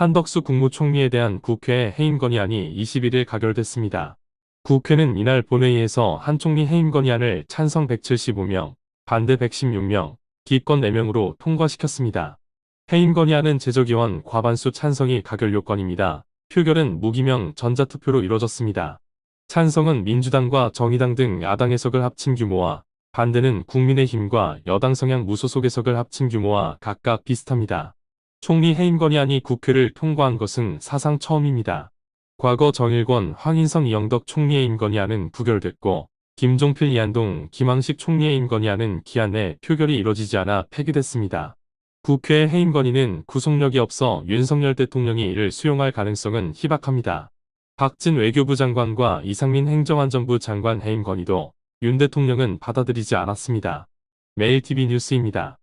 한덕수 국무총리에 대한 국회 해임 건의안이 21일 가결됐습니다. 국회는 이날 본회의에서 한 총리 해임 건의안을 찬성 175명, 반대 116명, 기권 4명으로 통과시켰습니다. 해임 건의안은 제적의원 과반수 찬성이 가결 요건입니다. 표결은 무기명 전자투표로 이뤄졌습니다. 찬성은 민주당과 정의당 등 야당 해석을 합친 규모와 반대는 국민의힘과 여당 성향 무소속 해석을 합친 규모와 각각 비슷합니다. 총리 해임 건의안이 국회를 통과한 것은 사상 처음입니다. 과거 정일권, 황인성, 이영덕 총리 해임 건의안은 부결됐고 김종필, 이한동, 김황식 총리 해임 건의안은 기한 내 표결이 이뤄지지 않아 폐기됐습니다. 국회 해임 건의는 구속력이 없어 윤석열 대통령이 이를 수용할 가능성은 희박합니다. 박진 외교부 장관과 이상민 행정안전부 장관 해임 건의도 윤 대통령은 받아들이지 않았습니다. 매일TV 뉴스입니다.